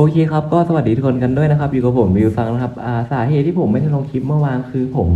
โอเคครับ ก็สวัสดีทุกคนกันด้วยนะครับอยู่กับผมวิวฟังนะครับอ่าสาเหตุที่ผมไม่ได้ลงคลิปเมื่อวานคือผม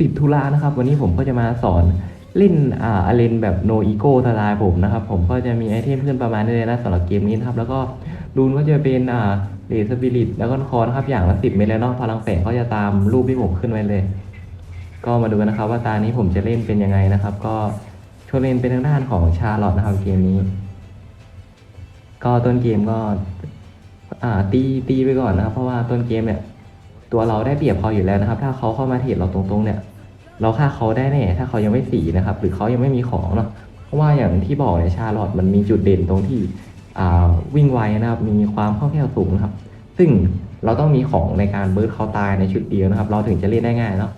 ติดธุระนะครับ วันนี้ผมก็จะมาสอนเล่นอ่าอเลนแบบโนอีโก้สไตล์ผมนะครับ ผมก็จะมีไอเทมขึ้นประมาณนี้เลยนะสำหรับเกมนี้นะครับ แล้วก็รูนก็จะเป็นอ่าเดสปิริตแล้วก็คอนะครับอย่างละสิบเมตรแล้วเนาะพลังแฝงก็จะตามรูปที่ผมขึ้นไว้เลย ก็มาดูกันนะครับ ว่าตานี้ผมจะเล่นเป็นยังไงนะครับ ก็ช่วยเล่นเป็นทางด้านของชาร์ลอตนะครับเกมนี้ ก็ต้นเกมก็ อ่าตีตีไปก่อนนะครับ เพราะว่าต้นเกมเนี่ย ตัวเราได้เปรียบเขาอยู่แล้วนะครับ ถ้าเขาเข้ามาเทรดเราตรงๆเนี่ย เราฆ่าเขาได้แน่ถ้าเขายังไม่สีนะครับ หรือเขายังไม่มีของเนาะเพราะว่าอย่างที่บอกเนี่ยชาลอตมันมีจุดเด่นตรงที่อ่าวิ่งไวนะครับ มีความคล่องแคล่วสูงนะครับ ซึ่งเราต้องมีของในการเบิร์ดเขาตายในชุดเดียวนะครับ เราถึงจะเล่นได้ง่ายเนาะ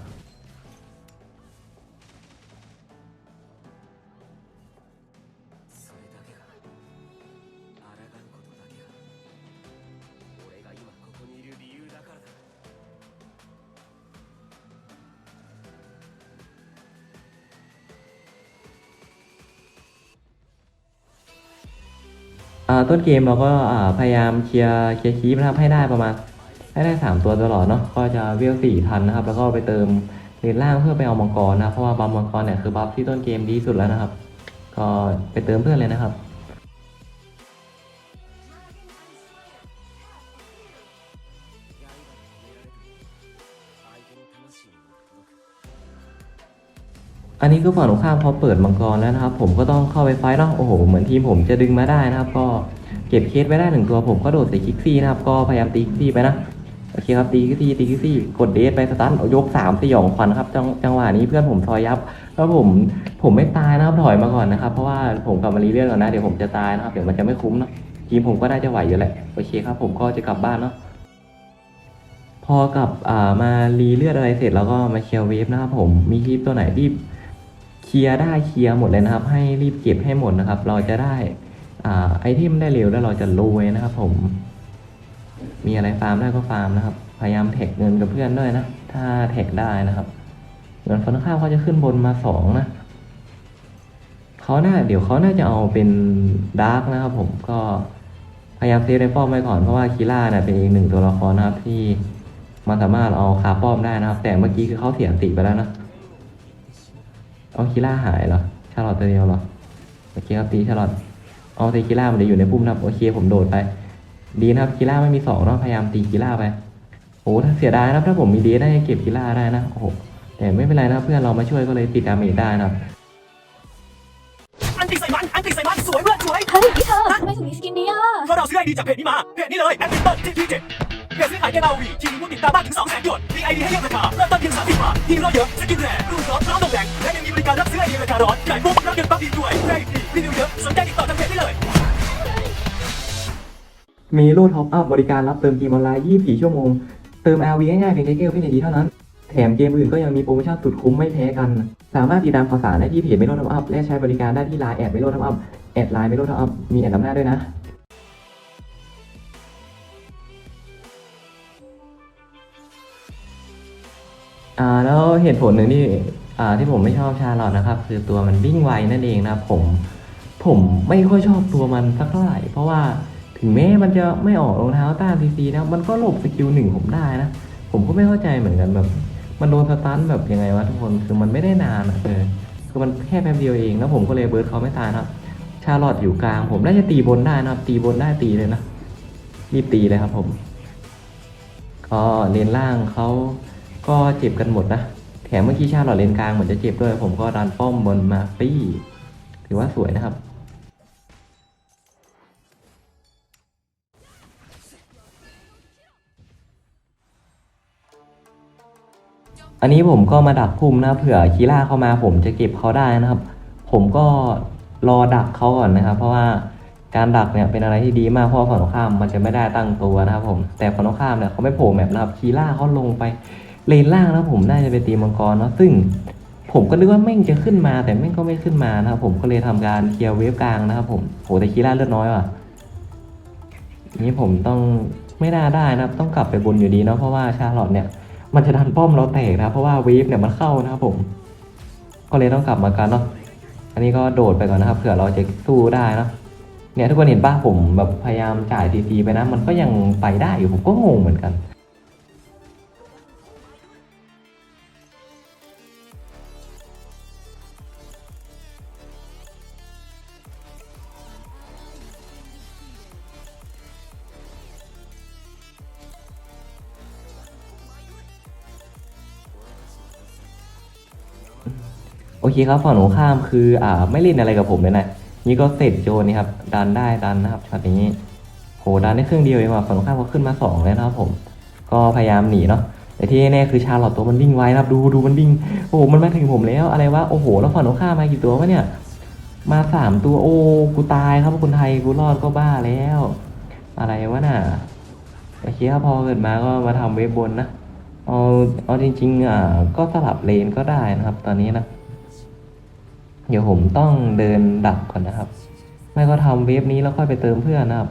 ต้นเกมเราก็พยายามเคลียร์เคลียร์คีปนะครับให้ได้ประมาณให้ได้สามตัวตลอดเนาะก็จะเวลสี่ทันนะครับ แล้วก็ไปเติมเลนล่างเพื่อไปเอามังกรนะเพราะว่าบัฟมังกรเนี่ยคือบัฟที่ต้นเกมดีสุดแล้วนะครับ ก็ไปเติมเพื่อนเลยนะครับ อันนี้คือฝั่งตรงข้ามเขาเปิดมังกรแล้วนะครับ ผมก็ต้องเข้าไปไฟท์เนาะโอ้โหเหมือนทีมผมจะดึงมาได้นะครับ ก็เก็บเคสไว้ได้หนึ่งตัวผมก็โดดใส่คิกซี่นะครับก็พยายามตีคิกซี่ไปนะโอเคครับตีคิกซี่ตีคิกซี่กดเดสไปสตันยกสามสยองขวัญครับจังจังหวะนี้เพื่อนผมซอยยับแล้วผมผมไม่ตายนะครับถอยมาก่อนนะครับเพราะว่าผมกลับมารีเรื่องก่อนนะเดี๋ยวผมจะตายนะครับเดี๋ยวมันจะไม่คุ้มเนาะทีมผมก็น่าจะไหวอยู่แหละโอเคครับ ผมก็จะกลับบ้านเนาะพอกลับมารีเลือดอะไรเสร็จแล้วก็มาเคลียร์เวฟนะครับผมมีคลิปตัวไหนรีบ เคลียร์ได้เคลียร์หมดเลยนะครับ ให้รีบเก็บให้หมดนะครับ เราจะได้อ่าไอเทมได้เร็วแล้วเราจะรวยนะครับ ผม มีอะไรฟาร์มได้ก็ฟาร์มนะครับ พยายามแท็กเงินกับเพื่อนด้วยนะ ถ้าแท็กได้นะครับเหมือนฟันข้ามเขาจะขึ้นบนมาสองนะเขาน่าเดี๋ยวเขาน่าจะเอาเป็นดาร์กนะครับ ผมก็พยายามเซฟในป้อมไว้ก่อนเพราะว่าคีล่าเนี่ยเป็นอีกหนึ่งตัวละครนะครับที่มันสามารถเอาคาป้อมได้นะครับ แต่เมื่อกี้คือเขาเสียติไปแล้วนะ เอาคิล่าหายเหรอ ชาลอตตัวเดียวเหรอ โอเคครับตีชาลอตเอาตีคิล่ามันจะอยู่ในพุ่มนะครับ โอเคผมโดดไป ดีนะครับคิล่าไม่มีสองเนาะพยายามตีคิล่าไปโอ้ถ้าเสียดายนะครับ ถ้าผมมีเดสได้เก็บคิล่าได้นะ โอ้โห แต่ไม่เป็นไรนะครับเพื่อนเรามาช่วยก็เลยติดดาเมจได้นะครับอันติใส่มันอันติใส่มันสวยเพื่อนสวยเฮ้ยนี่เธอทำไมถึงมีสกินนี้อะเพราะเราซื้อไอดีจากเพจนี้มา เพจนี้เลยแอดมินเปิลที่ที่เจ็ดเพจซื้อขายเกมเอาวีทีมีผู้ติดตามมากถึง2 0 0 0 0 0หยวนมีไอดีให้เลือกราคาเริ่มต้นเพียง30บาททีมเราเยอะสกินแรรุ่นร้อนร้อนตกแหล่งและยังมีบริ การรับซื้อไอเดียราคาร้อนจ่ายปุ๊บรับเงินปั๊บดีด้วยแรงดีรีวิวเยอะสนใจติดต่อทางเพจได้เลย มีรูดท็อปอัพบริการรับเติมเกมออนไลน์ 24 ชั่วโมง เติม LV ง่ายๆเพียงแค่เกลวินาทีเท่านั้น แถมเกมอื่นก็ยังมีโปรโมชั่นสุดคุ้มไม่แพ้กัน สามารถติดตามข่าวสารได้ที่เพจไม่โลดท็อปอัพและใช้บริการได้ที่ไลน์แอดไม่โลดท็อปอัพแอดไลน์ไม่โลดท็อปอัพมีแอดนำหน้าด้วยนะอ่าแล้วเหตุผลหนึ่งที่ ที่ผมไม่ชอบชาลอตนะครับ คือตัวมันวิ่งไวนั่นเองนะผมผมไม่ค่อยชอบตัวมันสักเท่าไหร่ เพราะว่าถึงแม้มันจะไม่ออกรองเท้าต้านซีซีนะมันก็หลบสกิลหนึ่งผมได้นะ ผมก็ไม่เข้าใจเหมือนกันแบบ มันโดนสตันแบบยังไงวะทุกคนคือมันไม่ได้นานอะเออคือมันแค่แป๊บเดียวเองแล้วผมก็เลยเบิร์ดเขาไม่ตายนะชาลอตอยู่กลาง ผมน่าจะตีบนได้นะครับ ตีบนได้ตีเลยนะรีบตีเลยครับผมก็เลนล่างเขาก็เจ็บกันหมดนะ แถมเมื่อกี้ชาหลอตเลนกลางเหมือนจะเจ็บด้วย ผมก็ดันป้อมบนมาปี้ ถือว่าสวยนะครับ อันนี้ผมก็มาดักพุ่มนะเผื่อคีล่าเข้ามาผมจะเก็บเขาได้นะครับ ผมก็รอดักเขาก่อนนะครับ เพราะว่าการดักเนี่ยเป็นอะไรที่ดีมากเพราะว่าฝั่งตรงข้ามมันจะไม่ได้ตั้งตัวนะครับผมแต่ฝั่งตรงข้ามเนี่ยเขาไม่โผล่แมปนะครับคีล่าเขาลงไป เลนล่างนะผมน่าจะไปตีมังกรเนาะซึ่ง ผมก็นึกว่าแม่งจะขึ้นมาแต่แม่งก็ไม่ขึ้นมานะครับผมก็เลยทำการเคลียร์เวฟกลางนะครับผมโหแต่คีล่าเลือดน้อยว่ะนี้ผมต้องไม่น่าได้นะครับ ต้องกลับไปบนอยู่ดีเนาะเพราะว่าชาลอตเนี่ย มันจะดันป้อมเราแตกนะเพราะว่าเวฟเนี่ยมันเข้านะครับผม ก็เลยต้องกลับมากันเนาะอันนี้ก็โดดไปก่อนนะครับเผื่อเราจะสู้ได้เนอะเนี่ยทุกคนเห็นป่ะผมแบบพยายามจ่ายทีทีไปนะ มันก็ยังไปได้อยู่ผมก็งงเหมือนกัน เคครับฝั่งหนูข้ามคืออ่าไม่เล่นอะไรกับผมเลยนะนี่ก็เสร็จโจนนี่ครับดันได้ดันนะครับช็อตนี้โหดันได้ครึ่งเดียวเองว่ะฝั่งตรงข้ามก็ขึ้นมาสองเลยนะครับผม ก็พยายามหนีเนาะแต่ที่แน่ๆคือชาร์ลอตตัวมันวิ่งไวนะครับดูดูมันวิ่งโอ้โหมันมาถึงผมแล้วอะไรวะโอ้โหแล้วฝั่งตรงข้ามมากี่ตัววะเนี่ยมาสามตัวโอ้กูตายครับคนไทยกูรอดก็บ้าแล้ว อะไรวะน่ะโอเคครับพอเกิดมาก็มาทำเว็บบนนะเอาเอาจริงๆอ่าก็สลับเลนก็ได้นะครับ ตอนนี้นะ เดี๋ยวผมต้องเดินดักก่อนนะครับ ไม่ก็ทำเวฟนี้แล้วค่อยไปเติมเพื่อนนะครับ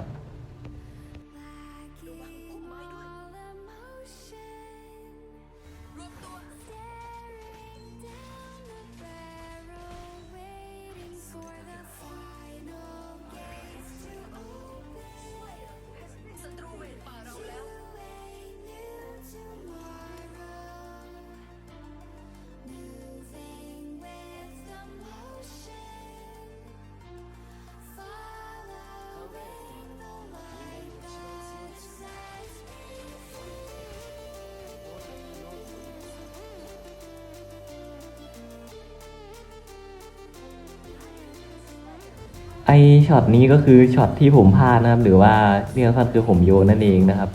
ไอช็อตนี้ก็คือช็อตที่ผมพลาดนะครับ หรือว่าเรียกสั้นคือผมโยนนั่นเองนะครับ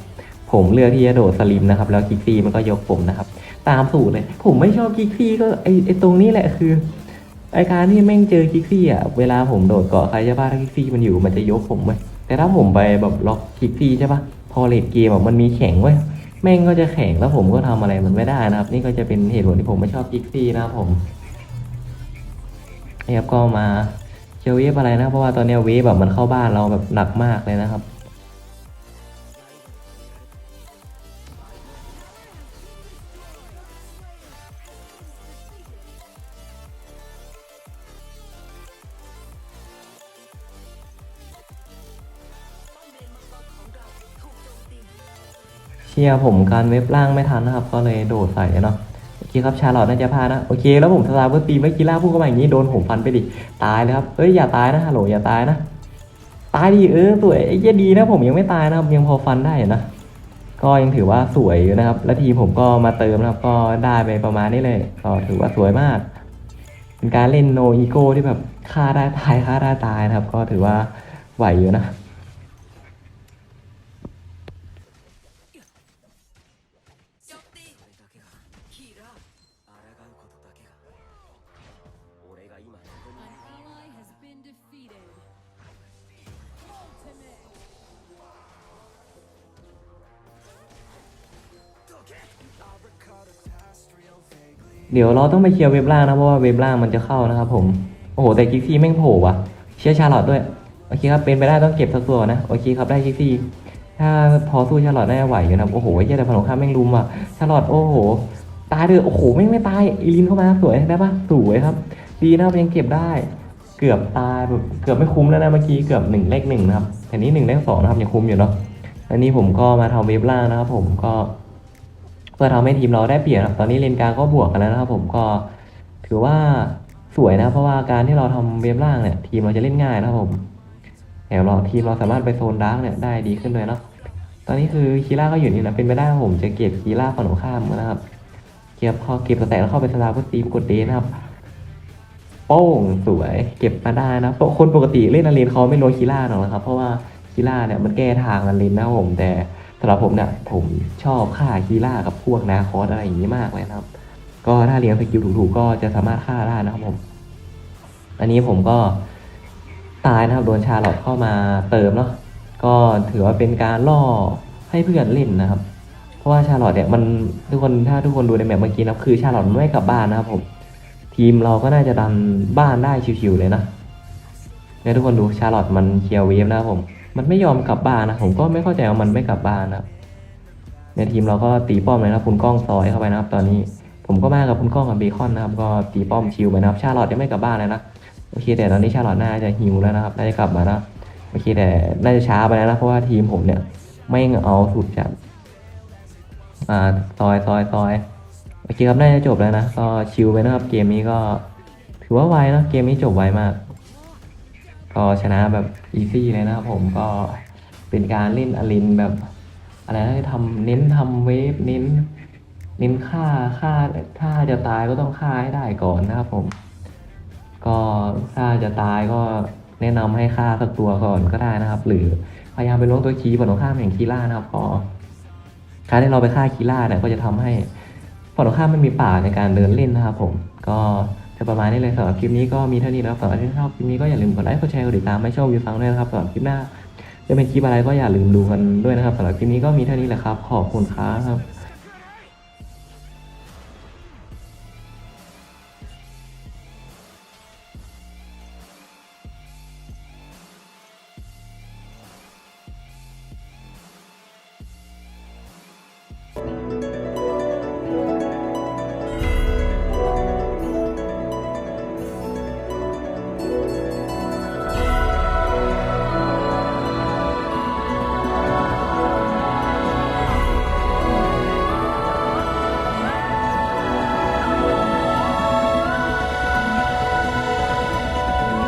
ผมเลือกที่จะโดดสลิมนะครับ แล้วคิกซี่มันก็ยกผมนะครับ ตามสูตรเลย ผมไม่ชอบคิกซี่ก็ไอไอตรงนี้แหละคือไอการที่แม่งเจอคิกซี่อะเวลาผมโดดเกาะใครจะบ้าถ้าคิกซี่มันอยู่มันจะยกผมเว้ยแต่ถ้าผมไปแบบล็อกคิกซี่ใช่ปะพอเลดเกมแบบมันมีแข็งเว้แม่งก็จะแข็งแล้วผมก็ทำอะไรมันไม่ได้นะครับ นี่ก็จะเป็นเหตุผลที่ผมไม่ชอบคิกซี่นะครับผมนี่ครับก็มา เจอเวฟอะไรนะ เพราะว่าตอนนี้เวฟแบบมันเข้าบ้านเราแบบหนักมากเลยนะครับ เชียร์ผมการเว็บล่างไม่ทันนะครับ ก็เลยโดดใส่เนาะ เคครับชาลอตน่าจะพลาดนะโอเคแล้วผมสตาร์เบอร์ตีไม่กีฬาพูดเข้ามาอย่างนี้โดนผมฟันไปดิตายเลยครับเอ้ยอย่าตายนะฮัลโหลอย่าตายนะตายดิเออสวยไอ้เหี้ยดีนะผมยังไม่ตายนะครับยังพอฟันได้นะก็ยังถือว่าสวยอยู่นะครับ และทีผมก็มาเติมนะครับ ก็ได้ไปประมาณนี้เลยก็ถือว่าสวยมาก เป็นการเล่นโนอีโก้ที่แบบฆ่าได้ตายฆ่าได้ตายนะครับ ก็ถือว่าไหวอยู่นะ เดี๋ยวเราต้องไปเคลียร์เว็บล่างนะ เพราะว่าเว็บล่างมันจะเข้านะครับผม โอ้โห แต่คิกซี่แม่งโผล่ว่ะ เชียร์ชาร์ลอตด้วย โอเคครับ เป็นไปได้ต้องเก็บสักตัวนะ โอเคครับ ได้คิกซี่ ถ้าพอสู้ชาร์ลอตได้ไหวอยู่นะ โอ้โหเหี้ยแต่ผนของข้ามแม่งลุมอะ ชาร์ลอตโอ้โห ตายเถอโอ้โห แม่งไม่ตาย อีลินเข้ามาสวยได้ปะสวยครับ ดีนะครับยังเก็บได้ เกือบตายแบบเกือบไม่คุ้มแล้วนะเมื่อกี้ เกือบหนึ่งเลขหนึ่งนะครับ แต่นี้หนึ่งเลขสองนะครับยังคุ้มอยู่เนาะ อันนี้ผมก็มาทำเว็บล่างนะครับ ผมก็ เพื่อทำให้ทีมเราได้เปรียบนครับ ตอนนี้เลนกลางก็บวกกันแล้วนะครับ ผมก็ถือว่าสวยนะ เพราะว่าการที่เราทำเว็บล่างเนี่ย ทีมเราจะเล่นง่ายนะครับผมแถมเราทีมเราสามารถไปโซนดาร์กเนี่ยได้ดีขึ้นเลยเนาะตอนนี้คือคีร่าก็อยู่นี่นะเป็นไปได้ว่าผมจะเก็บคีร่าฝั่งตรงข้ามนะครับ เก็บพอเก็บสแต็กแล้วเข้าไปสลาพื่อตีมกดเดนนะครับโป้งสวยเก็บมาได้นะเพราะคนปกติเล่นอารีนเขาไม่โรยคีร่าหรอกนะครับ เพราะว่าคีร่าเนี่ยมันแก้ทางอารีนนะครับผมแต่ สำหรับผมเนี่ยผมชอบฆ่าคีร่ากับพวกนาคอสอะไรอย่างนี้มากเลยนะครับ ก็ถ้าเลี้ยงสกิลถูกๆก็จะสามารถฆ่าได้นะครับผม อันนี้ผมก็ตายนะครับโดนชาลอตเข้ามาเติมเนาะก็ถือว่าเป็นการล่อให้เพื่อนเล่นนะครับ เพราะว่าชาลอตเนี่ยมันทุกคนถ้าทุกคนดูในแมปเมื่อกี้นะคือชาลอตไม่กลับบ้านนะครับผม ทีมเราก็น่าจะดันบ้านได้ชิวๆเลยนะเนี่ยทุกคนดูชาร์ลอตมันเคลียร์เวฟนะครับผม มันไม่ยอมกลับบ้านนะ ผมก็ไม่เข้าใจว่ามันไม่กลับบ้านนะครับ ในทีมเราก็ตีป้อมเลยนะคุณก้องซอยเข้าไปนะครับ ตอนนี้ผมก็มากับคุณก้องกับเบคอนนะครับ ก็ตีป้อมชิวไปนะครับ ชาลอตยังไม่กลับบ้านเลยนะ โอเค แต่ตอนนี้ชาลอตน่าจะฮิวแล้วนะครับ น่าจะกลับมานะ โอเค แต่น่าจะช้าไปแล้วนะ เพราะว่าทีมผมเนี่ย ไม่เอาสุดจัดอ่าซอยซอยซอยโอเคครับ น่าจะจบแล้วนะ ก็ชิลไปนะครับ เกมนี้ก็ ถือว่าไวนะ เกมนี้จบไวมาก ก็ชนะแบบอีซี่เลยนะครับผมก็เป็นการเล่นอลินแบบอะไรนะทำเน้นทำเวฟเน้น เน้นฆ่าฆ่าถ้าจะตายก็ต้องฆ่าให้ได้ก่อนนะครับผม ก็ถ้าจะตายก็แนะนำให้ฆ่าสักตัวก่อนก็ได้นะครับ หรือพยายามไปล้วงตัวคีย์ฝั่งตรงข้ามอย่างคีล่านะครับพอการที่เราไปฆ่าคีล่าเนี่ยก็จะทำให้ฝั่งตรงข้ามไม่มีป่าในการเดินเล่นนะครับผมก็ จะประมาณนี้เลยสำหรับคลิปนี้ก็มีเท่านี้แล้วสำหรับที่ชอบคลิปนี้ก็อย่าลืมกดไลค์กดแชร์กดติดตามไม่ชอบวิวฟังด้วยนะครับสำหรับคลิปหน้าจะเป็นคลิปอะไรก็อย่าลืมดูกันด้วยนะครับสำหรับคลิปนี้ก็มีเท่านี้แหละครับ ขอบคุณครับ